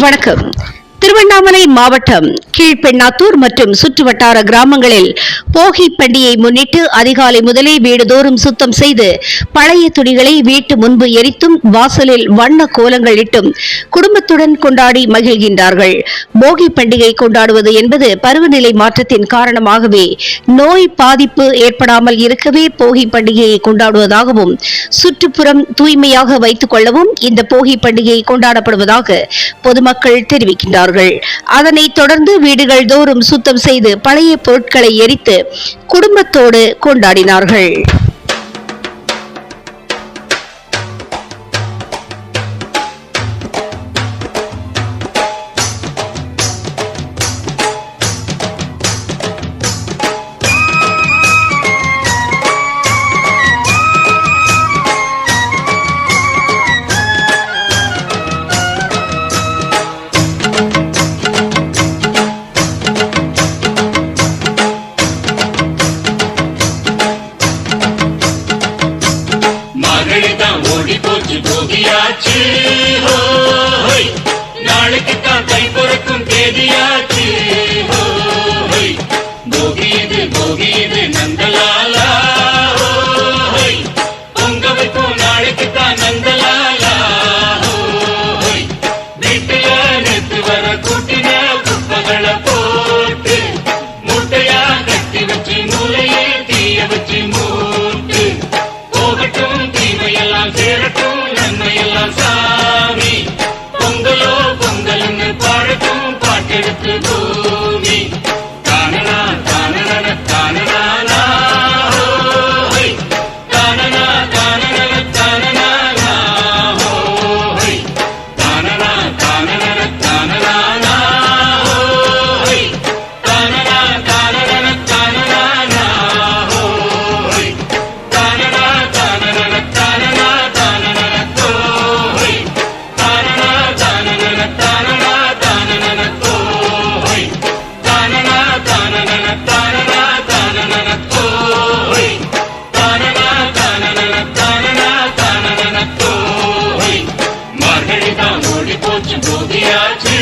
வணக்கம். திருவண்ணாமலை மாவட்டம் கீழ்பெண்ணாத்தூர் மற்றும் சுற்றுவட்டார கிராமங்களில் போகி பண்டிகை முன்னிட்டு அதிகாலை முதலே வீடுதோறும் சுத்தம் செய்து பழைய துணிகளை வீட்டு முன்பு எரித்தும் வாசலில் வண்ண கோலங்கள் இட்டும் குடும்பத்துடன் கொண்டாடி மகிழ்கின்றார்கள். போகி பண்டிகை கொண்டாடுவது என்பது பருவநிலை மாற்றத்தின் காரணமாகவே நோய் பாதிப்பு ஏற்படாமல் இருக்கவே போகி பண்டிகையை கொண்டாடுவதாகவும் சுற்றுப்புறம் தூய்மையாக வைத்துக் கொள்ளவும் இந்த போகி பண்டிகை கொண்டாடப்படுவதாக பொதுமக்கள் தெரிவிக்கின்றார்கள். அதனைத் தொடர்ந்து வீடுகள் தோறும் சுத்தம் செய்து பழைய பொருட்களை எரித்து குடும்பத்தோடு கொண்டாடினார்கள். ஓடி போச்சு போகியாச்சு. நாளைக்கு தான் கை பொறுக்கும் தேதியாச்சு. போகியது போகியது. சேரட்டும் சாமி. பொங்கலோ பொங்கல்னு பாடட்டும் பாட்டெடுத்து மார்கழி தான் ஓடி போச்சு போதியாச்சு